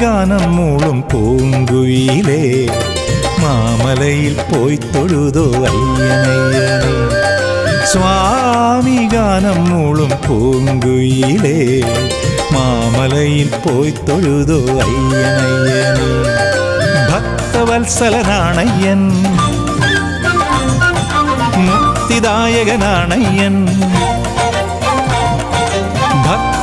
മൂളും പൂങ്കുയിലേ മാമലയിൽ പോയി തൊഴുതോ അയ്യനയ്യനേ സ്വാമി ഗാനം മൂളും പൂങ്കുയിലേ മാമലയിൽ പോയി തൊഴുതോ അയ്യനയ്യനേ ഭക്തവത്സലനാണയ്യൻ മുക്തിദായകനാണയ്യൻ.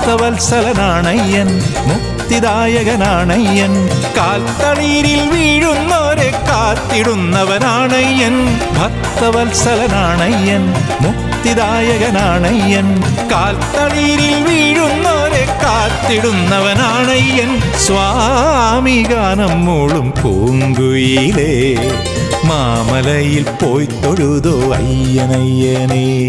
ഭക്തവത്സലനാണയ്യൻ മുക്തിദായകനാണയ്യൻ. കാൽത്തളീരിൽ വീഴുന്നോരെ കാത്തിടുന്നവനാണയ്യൻ. ഭക്തവത്സലനാണയ്യൻ മുക്തിദായകനാണയ്യൻ. കാൽത്തളീരിൽ വീഴുന്നോരെ കാത്തിടുന്നവനാണയ്യൻ. സ്വാമി ഗാനം മൂളും പൂങ്കുയിലേ മാമലയിൽ പോയി തൊഴുതോ അയ്യനയ്യനേ.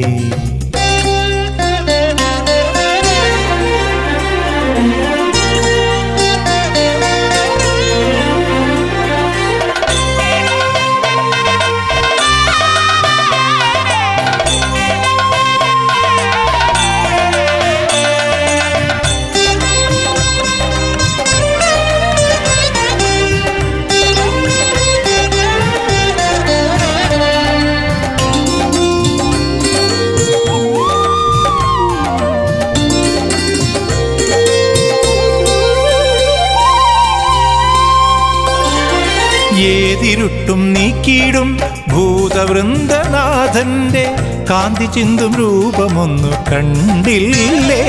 ഏതിരുട്ടും നീക്കിയിടും ഭൂതവൃന്ദനാഥന്റെ കാന്തി ചിന്തും രൂപമൊന്നു കണ്ടില്ലേ?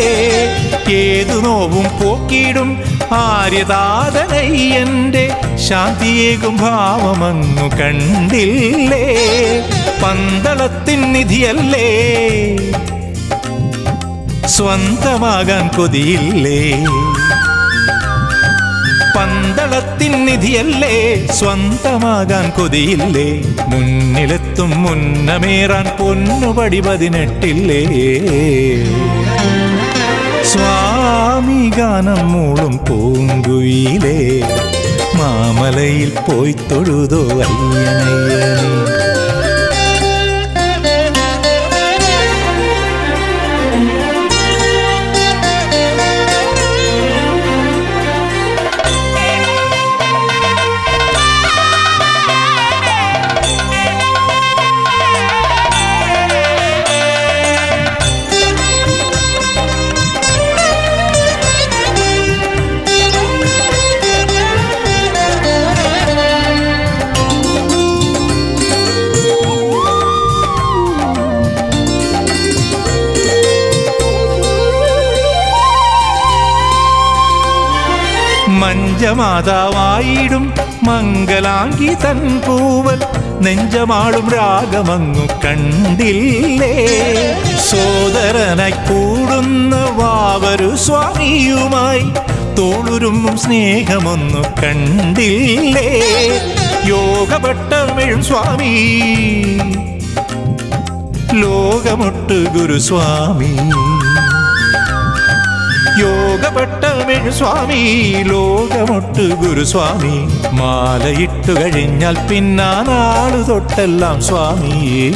ഏതു നോവും പോക്കിയിടും ആര്യതാതനയ്യന്റെ ശാന്തിയേകും ഭാവമങ്ങു കണ്ടില്ലേ? പന്തളത്തിൻ നിധിയല്ലേ? സ്വന്തമാകാൻ കൊതിയില്ലേ? പന്തളത്തിൻ നിധിയല്ലേ? സ്വന്തമാകാൻ കൊതിയില്ലേ? മുന്നിലെത്തും മുന്നമേറാൻ പൊന്നുപടി പതിനെട്ടില്ലേ സ്വാമി ഗാനം മൂളും പൂങ്കുയിലേ. മാമലയിൽ പോയി തൊഴുതോ അയ്യനയ്യനേ. മഞ്ചമാതാവായിടും മംഗലാങ്കി തൻ പൂവൽ നെഞ്ചമാടും രാഗമങ്ങു കണ്ടില്ലേ? സോദരനായി കൂടുന്ന വാവരു സ്വാമിയുമായി തോളുരും സ്നേഹമൊന്നു കണ്ടില്ലേ? യോഗപട്ടമിഴും സ്വാമി ലോകമൊട്ട് ഗുരുസ്വാമി. യോഗപട്ടമിഴ് സ്വാമി ലോകമൊട്ട് ഗുരുസ്വാമി മാലയിട്ടു കഴിഞ്ഞാൽ പിന്നാനാളു തൊട്ടെല്ലാം സ്വാമി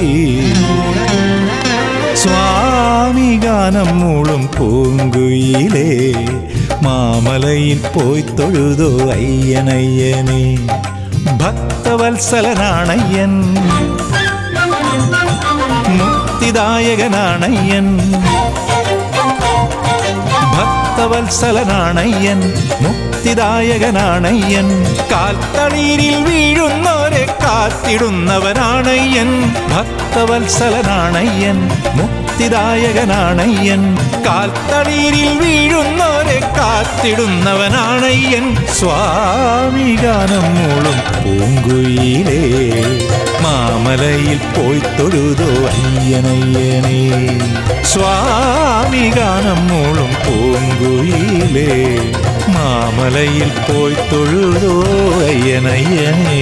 സ്വാമി ഗാനം മൂളും പൂങ്കുയിലേ. മാമലയിൽ പോയി തൊഴുതോ അയ്യനയ്യനേ. ഭക്തവത്സലനാണയ്യൻ. മുക്തിദായകനാണയ്യൻ. ഭക്തവത്സലനാണയ്യൻ മുക്തിദായകനാണയ്യൻ. കാൽത്തളീരിൽ വീഴുന്നോരെ കാത്തിടുന്നവനാണയ്യൻ. ഭക്തവത്സലനാണയ്യൻ മുക്തിദായകനാണയ്യൻ. കാൽത്തളീരിൽ വീഴുന്നോരെ കാത്തിടുന്നവനാണയ്യൻ. സ്വാമി ഗാനം മൂളും പൂങ്കുയിലേ. മാമലയിൽ പോയി തൊഴുതോ അയ്യനയ്യനേ സ്വാമി ഗാനം മൂളും പൂങ്കുയിലേ മാമലയിൽ പോയി തൊഴുതോ അയ്യനയ്യനേ